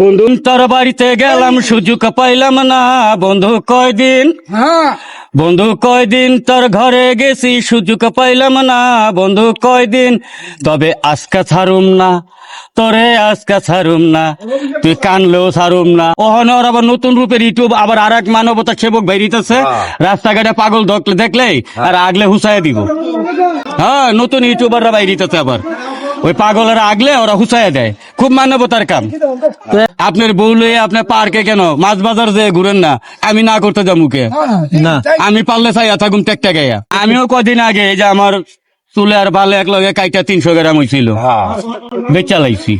বন্ধু তোর বাড়িতে গেলাম সুযোগ পাইলাম না। বন্ধু কয়দিন? হ্যাঁ। বন্ধু কয়দিন তোর ঘরে গেছি সুযোগ পাইলাম না। বন্ধু কয়দিন? তবে আজকা ছাড়ুম না। তোরে আজকা ছাড়ুম না। তুই কানলেও ছাড়ুম না। ওহনে ওর আবার নতুন রূপের ইউটিউব আবার আর এক মানবতা সেবক বেরিতেছে। রাস্তাঘাটে পাগল দেখলে দেখলেই আর আগলে হুসাইয়া দিব। হ্যাঁ নতুন ইউটিউবাররা বাইরিতেছে আবার। ওই পাগলের আগলে ওরা হুসাইয়া দেয়। খুব মানবতার কাম। আপনার বউ লই আপনার পার্কে কেন? মাছ বাজার যে ঘুরেন না আমি না করতে যাব মুখে। না। আমি পারলে চাই থাকুন টেকটা গাইয়া আমিও কদিন আগে এই যে আমার চুলে আর বালে এক লগে কাইটা তিনশো গ্রাম হয়েছিল বেচা লাইছি।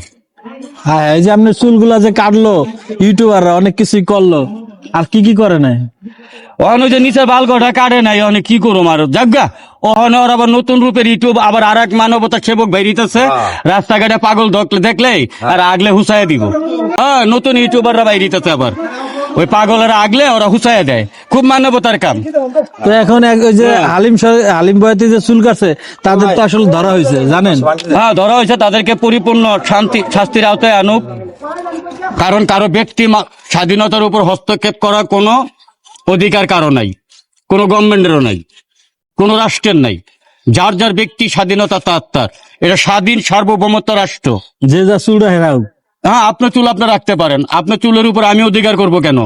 হ্যাঁ এই যে আপনার চুলগুলা যে কাটলো ইউটিউবাররা অনেক কিছুই করল। আর কি কি করে নাই? ওখানে যে নিচের বাল কটা কাটে নাই অনেক কি করুম আর? জাগা ওখানে ওর আবার নতুন রূপের ইউটিউব আবার আর এক মানবতা সেবক বেরিতেছে। রাস্তাঘাটে পাগল দেখলে দেখলেই আর আগলে হুসাইয়া দিব। হ্যাঁ নতুন ইউটিউবাররা বাইরিতেছে আবার। ওই পাগলের আগলে ওরা হুসাইয়া দেয়। খুব মানবতার কাম। তো এখন ওই যে হালিম সাহেব- হালিম বয়াতি যে চুল কাটছে তাদের তো আসলে ধরা হয়েছে জানেন? হ্যাঁ ধরা হয়েছে তাদেরকে পরিপূর্ণ শান্তি শাস্তির আওতায় আনুক। কারণ কারও ব্যক্তি স্বাধীনতার উপর হস্তক্ষেপ করার কোনো অধিকার কারও নাই কোনো গভর্নমেন্টেরও নাই কোনো রাষ্ট্রের নাই। যার যার ব্যক্তি স্বাধীনতা তার তার এটা স্বাধীন সার্বভৌমত্ব রাষ্ট্র। যে যা চুল হেরাও হ্যাঁ আপনার চুল আপনার রাখতে পারেন। আপনার চুলের উপর আমি অধিকার করব কেন?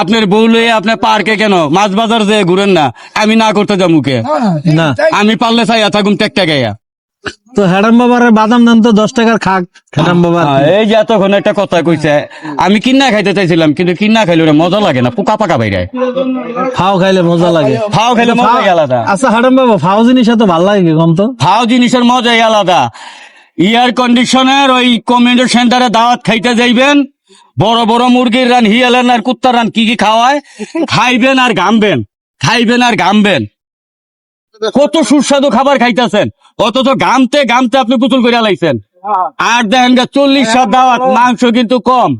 আপনার বউ লইয়ে আপনার পার্কে কেন? মাছ বাজার যে ঘুরেন না আমি না করতে যাব মুখে না আমি পারলে চাই থাকুম টেকটা গাইয়া তো হ্যাডাম বাবার বাদাম দাম তো দশ টাকার খাক। হ্যাডাম হ্যাঁ, এই যে এতক্ষণ একটা কথা কইছে আমি কিনা খাইতে চাইছিলাম কিন্তু কিনা খাইলে ওটা মজা লাগে না পোকা পাকা বাইরে ফাও খাইলে মজা লাগে। ফাও খাইলে মজা আলাদা। আচ্ছা হাডাম বাবা ফাও জিনিস এত ভালো লাগে কম তো ফাও জিনিসের মজাই আলাদা। এয়ার কন্ডিশনের ওই কমিউনিটি সেন্টারে দাওয়াত খাইতে যাইবেন বড় বড় মুরগির রান হিয়ালেন আর কুত্তার রান কি কি খাওয়ায়? খাইবেন আর ঘামবেন খাইবেন আর ঘামবেন কত সুস্বাদু খাবার খাইতেছেন। অথচ ঘামতে গামতে আপনি পুতুল করে লাইছেন। আর দেখেন গা চল্লিশ সাত দাওয়াত মাংস কিন্তু কম।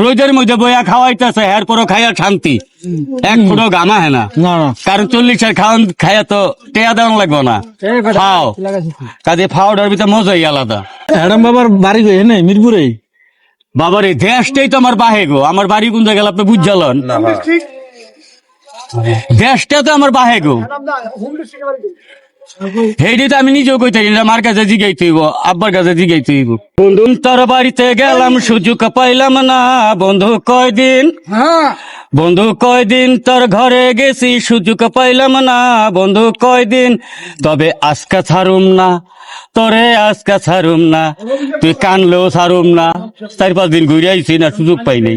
রোদের মধ্যে বইয়া খাওয়াইতেছে এরপরও খাইয়া শান্তি। এক ফুটো গামা হ্যাঁ না। কারণ চল্লিশ আর খাওয়ান খাইয়া তো টেয়া দেওয়ান লাগবো না। ফাও কাজে ফাওয়ার ভিতরে মজাই আলাদা। হ্যাডাম বাবার বাড়ি গো এনে মিরপুরে বাবার এই দেশটাই তো আমার বাহে গো। আমার বাড়ি কোন জায়গায় আপনি বুঝালেন দেশটা তো আমার বাহে গো। আমি নিজেও কইতে আমার কাছে আব্বার কাছে বন্ধু। তোর বাড়িতে গেলাম সুযোগ পাইলাম না বন্ধু কয়দিন? হ্যাঁ। বন্ধু কয়দিন তোর ঘরে গেছি সুযোগ পাইলাম না বন্ধু কয়দিন? তবে আজকা ছাড়ুম না তোরে আজকা ছাড়ুম না তুই কানলেও ছাড়ুম না। চার পাঁচ দিন ঘুরে আইছি না সুযোগ পাই নাই।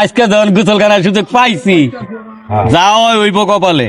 আজকে যখন গুসল কানার সুযোগ পাইছি যাও ওইব কপালে।